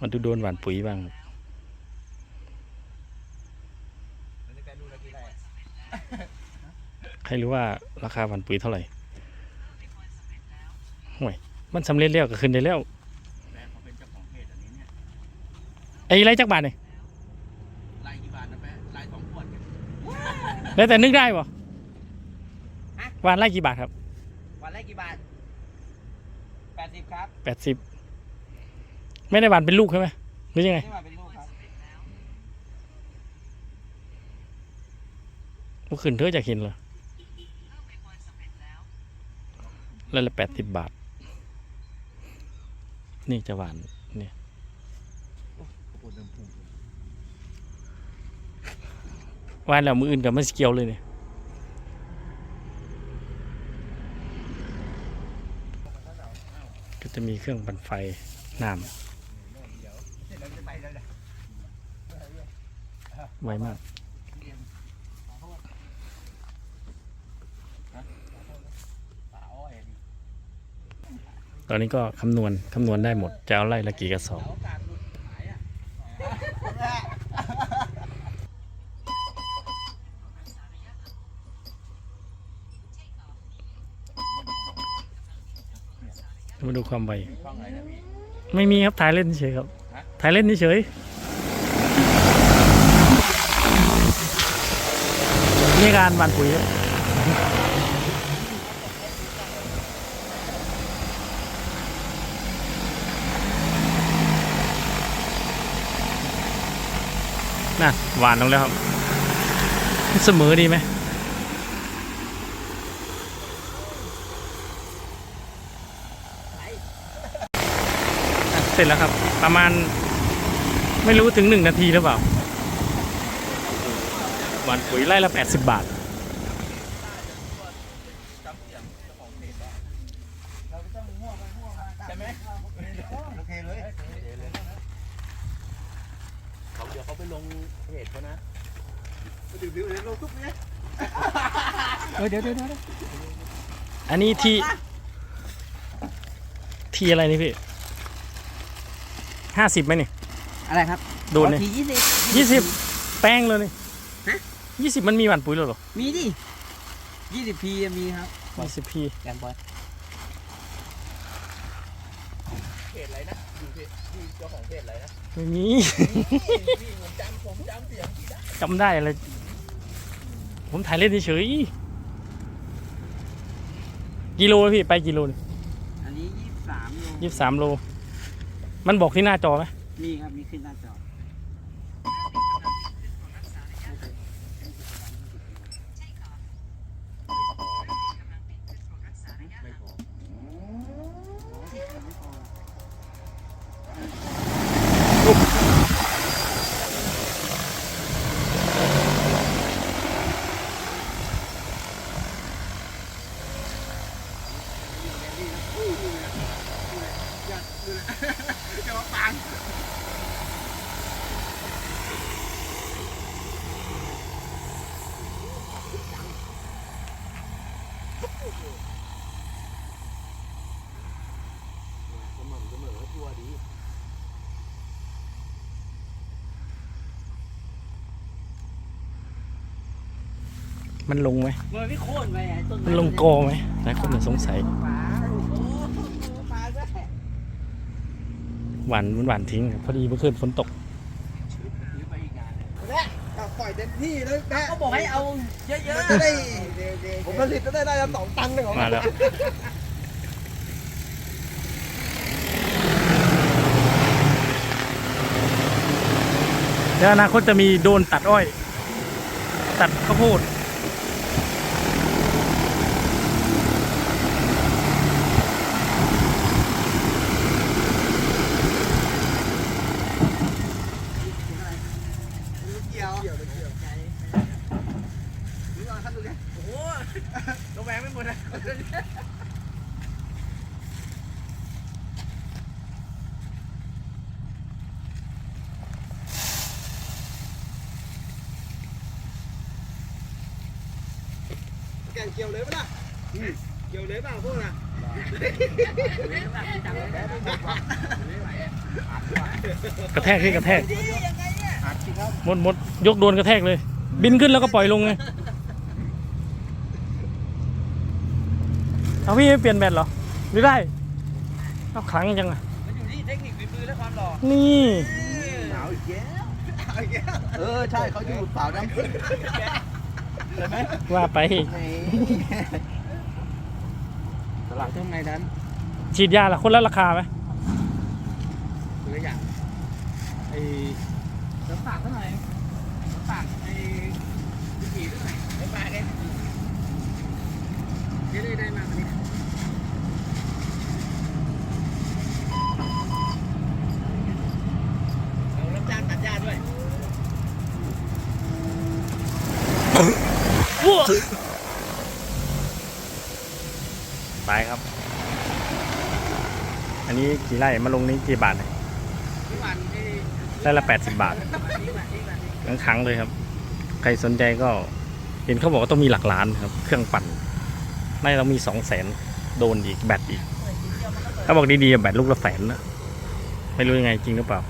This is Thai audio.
มาดูโดนหวานปุ๋ยบ้างครับมันจะกลายดูละกี่ไร่ใครรู้ว่าราคาหวานปุ๋ยเท่าไหร่ห่วยมันสำเร็จแล้วก็ขึ้นได้แล้วแม่เขาเป็นเจ้าของเพจอันนี้เนี่ยไอ้ไรจักบาทเนี่ยไล่กี่บาทนะแม่ไล่สองขวดเนี่ยแล้วแต่นึกได้ปะหวานไร่กี่บาทครับ วันแรกกี่บาทแปดสิบครับแปดสิบ ไม่ได้หวานเป็นลูกใช่ไหมหรือยังไงนี่าเป็นลูกครับเมื่อคืนเธอจะเห็นเหรอแล้วละแปดสิบบาท นี่จะหวานเนี่ยวดน้ำพุงหวานแล้วมืออื่นกับมันสเกียวเลยเนี่ยก็จะมีเครื่องปั่นไฟน้เสร็จแล้วจะไปแล้วนะำ ไวมากป่าอ้อยนี่ตอนนี้ก็คำนวณคำนวณได้หมด จะเอาไร่ละกี่กระสอบโอกาสหลุดหายอะมาดูความไวช่องไหนนะพี่ไม่มีครับถ่ายเล่นเฉยครับฮะถ่ายเล่นเฉย นี่การหวานปุ๋ยน่ะหวานลงแล้วครับ เสมอดีไหมเสร็จแล้วครับ ประมาณไม่รู้ถึงหนึ่งนาทีหรือเปล่า หวานปุ๋ยไร่ละแปดสิบบาทใช่ไหมโอเคเลยเขาเดี๋ยวเขาไปลงเพจเขานะไปถึงวิวเลยลงทุกเนี่ยเดี๋ยวเดี๋ยวเดี๋ยวอันนี้ทีทีอะไรนี่พี่ห้าสิบไหมนี่ อะไรครับโดนนี่ ทียี่สิบยี่สิบแป้งเลยนี่ฮะ ยี่สิบมันมีหวานปุ๋ยแล้วเหรอมีดิยี่สิบพีมีครับยี่สิบพีแกมบอยเพจอะไรนะอยู่เพจที่เจ้าของเพจอะไรนะไม่มีพี่ผมจำผมจำเสียงพี่ได้จำได้อะไรผมถ่ายเล่นเฉยกิโลพี่ไปกิโลอันนี้ยี่สิบสามโลยี่สิบสามโล มันบอกที่หน้าจอไหมมีครับ มีขึ้นหน้าจอ อตัวดีมันลงไหมมันไม่โค่นไปไอ้ต้นมันลงกอไหมหลายคนน่ะสงสัยปลาโอ้โหปลาด้วยหวานมันหวานทิ้งครับพอดีเมื่อคืนฝนตกไปอีกงานแม่ปล่อยเต็มที่เลยแม่ก็บอกให้เอาเยอะมันจะได้ผมผลิตก็ได้ได้ละสองตันเลยของมาแล้ว แล้วอนาคตจะมีโดนตัดอ้อย ตัดข้าวโพด เกี่ยวเกี่ยวเกี่ยว ๆนี่ลองท่านดูดิโอ้โหระแวงไม่หมดนะ แก งเกี่ยวเลยปะล่ะเกี่ยวเลยเปล่าพวกน่ะกระแทกที่กระแทกอัดสิครับมดยกโดนกระแทกเลย บินขึ้นแล้วก็ปล่อยลงไงเอาพี่ไม่เปลี่ยนแบตเหรอหรือได้เอาขังจังอะมันอยู่ที่เทคนิคฝีมือและความหล่อนี่หนาวอีกแล้วเอาอีกแล้วเออใช่เขาอยู่สาวดำ ขึ้นใช่ไหมว่าไป ตลาดข้างในนั้นฉีดยาละคนละราคาไหมคืออย่างไอ้น้ำตาลเท่าไหร่น้ำตาลไอ้วิธีเท่าไหร่ไอ้ปลาเนี่ยเดี๋ยวได้ได้มาวันนี้เอารับจ้างตัดหญ้าด้วย ไปครับ อันนี้กี่ไร่มาลงนี้กี่บาทเนี่ยทุกวันที่ไร่ละแปดสิบบาทที่วันที่วันที่ทั้งครั้งเลยครับ ใครสนใจก็เห็นเขาบอกว่าต้องมีหลักล้านครับ เครื่องปั่นในเรามีสองแสนโดนอีกแบตอีกเขาบอกดีๆอะแบตลูกละแสนนะไม่รู้ยังไงจริงหรือเปล่า